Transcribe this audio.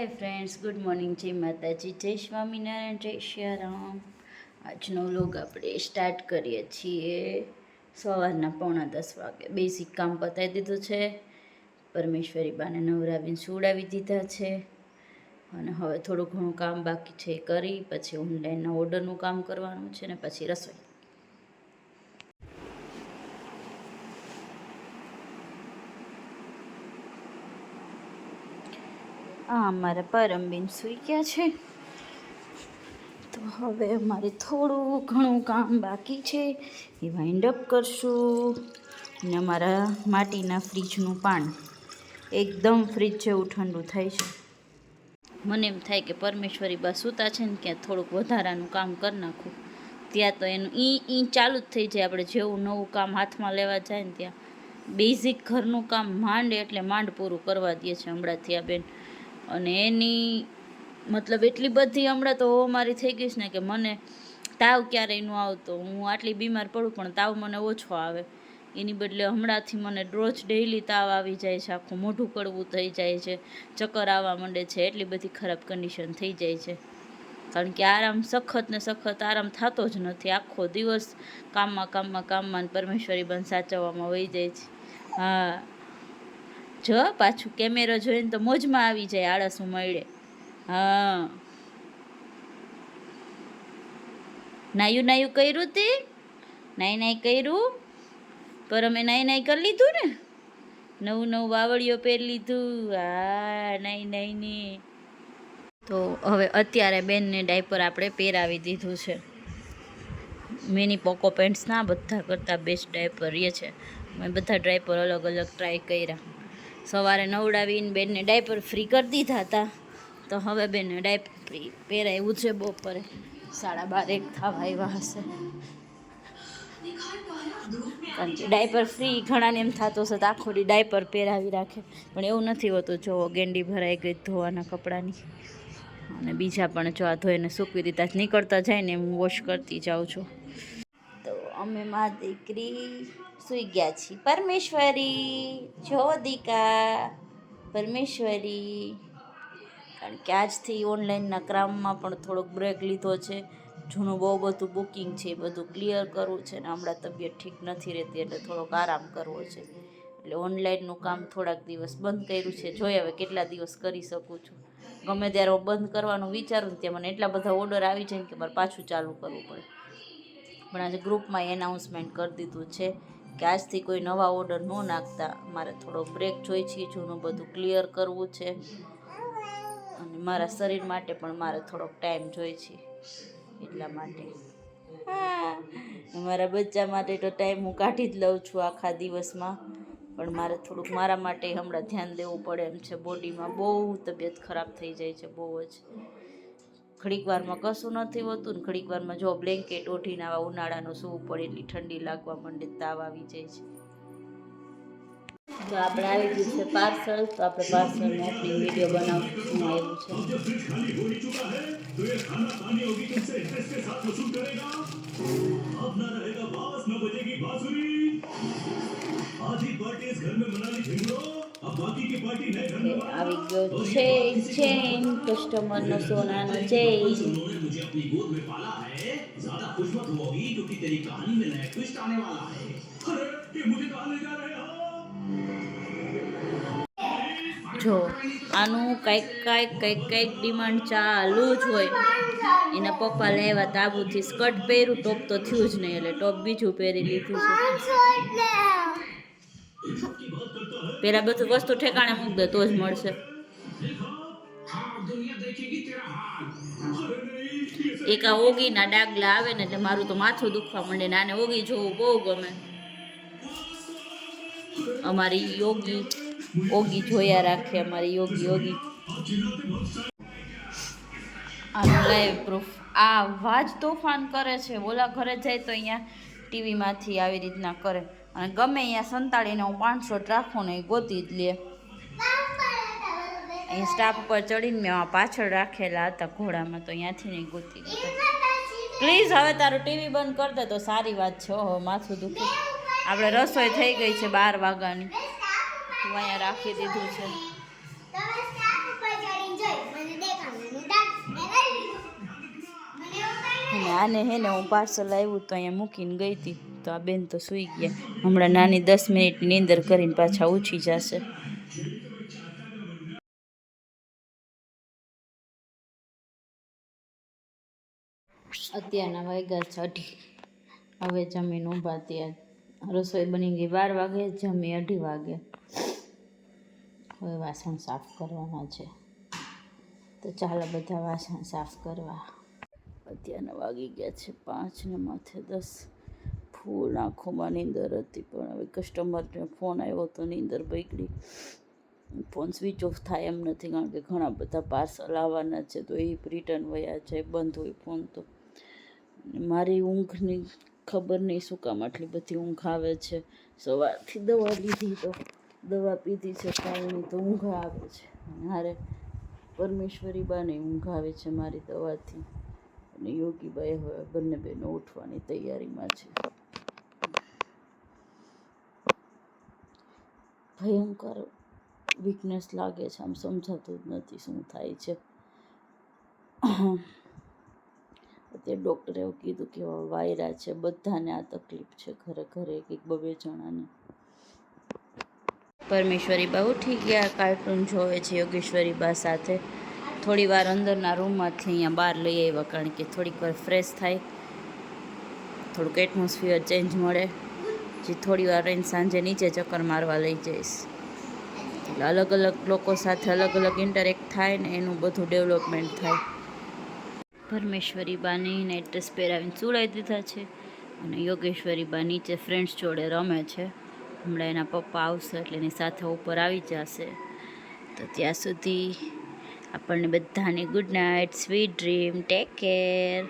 Hi friends good morning જય માતાજી, જય સ્વામિનારાયણ, જય સિયારામ આજનો વ્લોગ આપણે સ્ટાર્ટ કરીએ છીએ. સવારના પોણા દસ વાગે. બેઝિક કામ પતાવી દીધું છે. પરમેશ્વરી બાને નવરાવીને સુવડાવી દીધા છે. અને હવે થોડું ઘણું કામ બાકી છે એ કરી. પછી ઓનલાઈનના ઓર્ડરનું કામ કરવાનું છે ને પછી રસોઈ. આ અમારા પરમબેન સૂઈ ગયા છે. તો હવે અમારે થોડું ઘણું કામ બાકી છે. એ વાઇન્ડ અપ કરશું. અમારા માટીના ફ્રીજનું પાણી એકદમ ફ્રીજ જેવું ઠંડુ થાય છે. મને એમ થાય કે પરમેશ્વરી બા સૂતા છે ને ક્યાં થોડુંક વધારાનું કામ કરી નાખું. ત્યાં તો એનું ઈ ઈ ચાલુ જ થઈ જાય. આપણે જેવું નવું કામ હાથમાં લેવા જાય ને ત્યાં. બેઝિક ઘરનું કામ માંડ એટલે માંડ પૂરું કરવા દે છે હમણાંથી આ બેન. અને એની મતલબ એટલી બધી હમણાં તો મારી થઈ ગઈ છે ને કે મને તાવ ક્યારેય ન આવતો. હું આટલી બીમાર પડું પણ તાવ મને ઓછો આવે. એની બદલે હમણાંથી મને રોજ ડેઈલી તાવ આવી જાય છે. આખું મોઢું કડવું થઈ જાય છે. ચક્કર આવવા માંડે છે. એટલી બધી ખરાબ કન્ડિશન થઈ જાય છે. કારણ કે આરામ સખત ને સખત આરામ થતો જ નથી. આખો દિવસ કામમાં કામમાં કામમાં પરમેશ્વરી બંધ સાચવવામાં વહી જાય છે. હા. જો પાછું કેમેરો જોઈને તો મોજમાં આવી જાય, આળસ મળે. હા. નાયું નાયું કર્યું તે? નાઈ નાઈ કર્યું? પર અમે નાઈ નાઈ કરી લીધું ને? નવું નવું વાવળીઓ પહેરી લીધું. હા, નાઈ નાઈ ને. તો હવે અત્યારે બેનને ડાયપર આપણે પહેરાવી દીધું છે. મેની પોકો પેન્ટ્સના બધા કરતાં બેસ્ટ ડાયપર એ છે. મેં બધા ડ્રાઈપર અલગ અલગ ટ્રાય કર્યા. સવારે નવડાવીને બેનને ડાયપર ફ્રી કરી દીધા હતા. તો હવે બેનને ડાયપર ફ્રી પહેરાવ્યું છે બપોરે. સાડા બાર એક થવા આવ્યા હશે. કારણ કે ડાયપર ફ્રી ઘણાને એમ થતો હશે તો આખો દી ડાયપર પહેરાવી રાખે. પણ એવું નથી હોતું, જો ગેંડી ભરાઈ ગઈ ધોવાના કપડાની. અને બીજા પણ જો આ ધોઈને સૂકવી દીધા નીકળતા જાય ને હું વોશ કરતી જાઉં છું. તો અમે માં દીકરી સૂઈ ગયા છીએ. પરમેશ્વરી, જો દીકા, પરમેશ્વરી. કારણ કે આજથી ઓનલાઈનના ક્રામમાં પણ થોડોક બ્રેક લીધો છે. જૂનું બહુ બધું બુકિંગ છે બધું ક્લિયર કરવું છે ને હમણાં તબિયત ઠીક નથી રહેતી એટલે થોડોક આરામ કરવો છે. એટલે ઓનલાઈનનું કામ થોડાક દિવસ બંધ કર્યું છે. જોઈએ હવે કેટલા દિવસ કરી શકું છું. ગમે ત્યારે હું બંધ કરવાનું વિચારું ને ત્યાં મને એટલા બધા ઓર્ડર આવી જાય કે મારે પાછું ચાલુ કરવું પડે. પણ આજે ગ્રુપમાં એનાઉન્સમેન્ટ કરી દીધું છે. કે આજથી કોઈ નવા ઓર્ડર ન નાખતા. મારે થોડો બ્રેક જોઈએ છે જૂનું બધું ક્લિયર કરવું છે. અને મારા શરીર માટે પણ મારે થોડોક ટાઈમ જોઈએ છે એટલા માટે. મારા બચ્ચા માટે તો ટાઈમ હું કાઢી જ લઉં છું આખા દિવસમાં. પણ મારે થોડુંક મારા માટે હમણાં ધ્યાન દેવું પડે એમ છે. બોડીમાં બહુ તબિયત ખરાબ થઈ જાય છે બહુ જ. ઘડીક વારમાં કશું નથી હોતું ને ઘડીક વારમાં જો બ્લેન્કેટ ઓઢીને આવા ઉનાળાનું સૂવું પડે એટલી ઠંડી લાગવા માંડે તાવ આવી જાય છે તો આપણે આવી ગયું છે પાર્સલ તો આપણે પાર્સલનું ઓપનિંગ વિડીયો બનાવવાનું આવ્યું છે अपना रहेगा बास न बजेगी बांसुरी आज ही पार्टी इस घर में मना ली આવી ગયો જય જૈન કસ્ટમરનો સોનાનો જય જો, આનું કંઈક કંઈક કંઈક કંઈક ડિમાન્ડ ચાલુ જ હોય. એના પપ્પા લેવા તાબુથી સ્કર્ટ પહેર્યું ટોપ તો થયું જ નહીં, એટલે ટોપ બીજું પહેરી લીધું છે. પેલા બધું વસ્તુ ઠેકાણે મૂક દે તો જ મળશે. એક આ ઓગીના ડાગલા આવે ને એટલે મારું તો માથું દુખવા માંડે ને આને ઓગી જોવું બહુ ગમે. અમારી યોગી ઓગી જોયા રાખે, અમારી યોગી યોગી આનું લાઈવ પ્રૂફ આ વાજ તોફાન કરે છે. ઓલા ઘરે જાય તો અહીંયા ટીવીમાંથી આવી રીતના કરે. અને ગમે અહીંયા સંતાડીને હું પાંચસો રાખું ને એ ગોતી જ લે. અહીં સ્ટાફ ઉપર ચડીને મેં પાછળ રાખેલા હતા ઘોડામાં તો અહીંયાથી નહીં ગોતી પ્લીઝ હવે તારું ટીવી બંધ કરી દે તો સારી વાત છે. હો માથું દુખે. આપણે રસોઈ થઈ ગઈ છે બાર વાગ્યાની. તું અહીંયા રાખી દીધું છે. અને આને હે ને હું પાર્સલ આવ્યું તો અહીંયા મૂકીને ગઈ હતી. તો આ બેન તો સૂઈ ગયા. હમણાં નાની દસ મિનિટની નીંદર કરીને પાછા ઉછી જશે. અત્યારના વાગ્યા છે અઢી. હવે જમીન ઊભા ત્યાં રસોઈ બની ગઈ બાર વાગે, જમી અઢી વાગે. હવે વાસણ સાફ કરવાના છે. તો ચાલો બધા વાસણ સાફ કરવા. અત્યારના વાગી ગયા છે પાંચ ને માથે દસ. ફૂલ આંખોમાં નીંદર હતી, પણ હવે કસ્ટમરને ફોન આવ્યો તો નીંદર બગડી. ફોન સ્વિચ ઓફ થાય એમ નથી, કારણ કે ઘણા બધા પાર્સલ આવવાના છે, તો એ રિટર્ન વયા જાય, બંધ હોય ફોન તો. મારી ઊંઘની ખબર નહીં શું કામ આટલી બધી ઊંઘ આવે છે. સવારથી દવા લીધી તો, દવા પીધી છે કાલની તો ઊંઘ આવે છે. મારે પરમેશ્વરી બાને ઊંઘ આવે છે મારી દવાથી. અને યોગીબાઈ હવે બંને બહેનો ઉઠવાની તૈયારીમાં છે. ભયંકર વીકનેસ લાગે છે. આમ સમજાતું જ નથી શું થાય છે. અત્યારે ડૉક્ટરે એવું કીધું કે વાયરા છે. બધાને આ તકલીફ છે ઘરે ઘરે એક એક બબે જણાને. પરમેશ્વરી બહુ ઠીક ગયા કાર્ટૂન જોવે છે યોગેશ્વરી બા સાથે. થોડી વાર અંદરના રૂમમાંથી અહીંયા બહાર લઈ આવ્યા કારણ કે થોડીક વાર ફ્રેશ થાય. થોડુંક એટમોસ્ફિયર ચેન્જ મળે. જે થોડી વાર રહીને સાંજે નીચે ચક્કર મારવા લઈ જઈશ. એટલે અલગ અલગ લોકો સાથે અલગ અલગ ઇન્ટરેક્ટ થાય ને એનું બધું ડેવલપમેન્ટ થાય. પરમેશ્વરી બાની નાઇટ ડ્રેસ પહેરાવીને સુડાવી દીધા છે અને યોગેશ્વરી બા નીચે ફ્રેન્ડ્સ જોડે રમે છે. હમણાં એના પપ્પા આવશે એટલે એની સાથે ઉપર આવી જશે. તો ત્યાં સુધી આપણને બધાને good night sweet dream take care